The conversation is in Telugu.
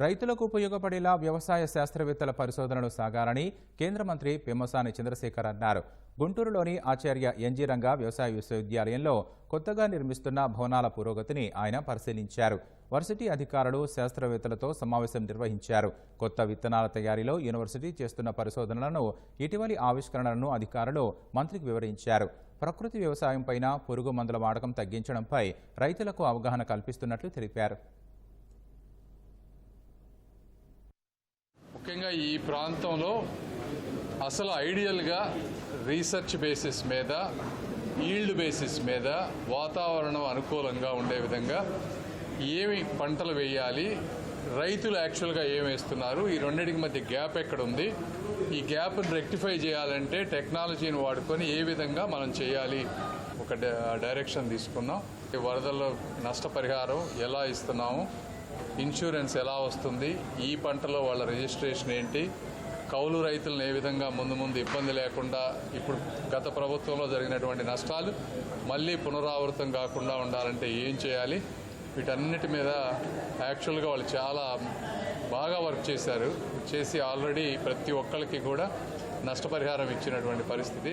రైతులకు ఉపయోగపడేలా వ్యవసాయ శాస్త్రవేత్తల పరిశోధనలు సాగాలని కేంద్ర మంత్రి పెమ్మసాని చంద్రశేఖర్ అన్నారు. గుంటూరులోని ఆచార్య ఎన్జీ రంగా వ్యవసాయ విశ్వవిద్యాలయంలో కొత్తగా నిర్మిస్తున్న భవనాల పురోగతిని ఆయన పరిశీలించారు. వర్సిటీ అధికారులు శాస్త్రవేత్తలతో సమావేశం నిర్వహించారు. కొత్త విత్తనాల తయారీలో యూనివర్సిటీ చేస్తున్న పరిశోధనలను ఇటీవలి ఆవిష్కరణలను అధికారులు మంత్రికి వివరించారు. ప్రకృతి వ్యవసాయంపైన పురుగు మందుల వాడకం తగ్గించడంపై రైతులకు అవగాహన కల్పిస్తున్నట్లు తెలిపారు. ముఖ్యంగా ఈ ప్రాంతంలో అసలు ఐడియల్గా రీసెర్చ్ బేసిస్ మీద ఈల్డ్ బేసిస్ మీద వాతావరణం అనుకూలంగా ఉండే విధంగా ఏమి పంటలు వేయాలి రైతులు యాక్చువల్గా ఏం వేస్తున్నారు ఈ రెండింటికి మధ్య గ్యాప్ ఎక్కడ ఉంది ఈ గ్యాప్ని రెక్టిఫై చేయాలంటే టెక్నాలజీని వాడుకొని ఏ విధంగా మనం చేయాలి ఒక డైరెక్షన్ తీసుకున్నాం. ఈ వరదల్లో నష్టపరిహారం ఎలా ఇస్తున్నాము ఇన్సూరెన్స్ ఎలా వస్తుంది? ఈ పంటలో వాళ్ళ రిజిస్ట్రేషన్ ఏంటి? కౌలు రైతులను ఏ విధంగా ముందు ముందు ఇబ్బంది లేకుండా ఇప్పుడు గత ప్రభుత్వంలో జరిగినటువంటి నష్టాలు మళ్ళీ పునరావృతం కాకుండా ఉండాలంటే ఏం చేయాలి? వీటన్నిటి మీద యాక్చువల్గా వాళ్ళు చాలా బాగా వర్క్ చేశారు. చేసి ఆల్రెడీ ప్రతి ఒక్కరికి కూడా నష్టపరిహారం ఇచ్చినటువంటి పరిస్థితి.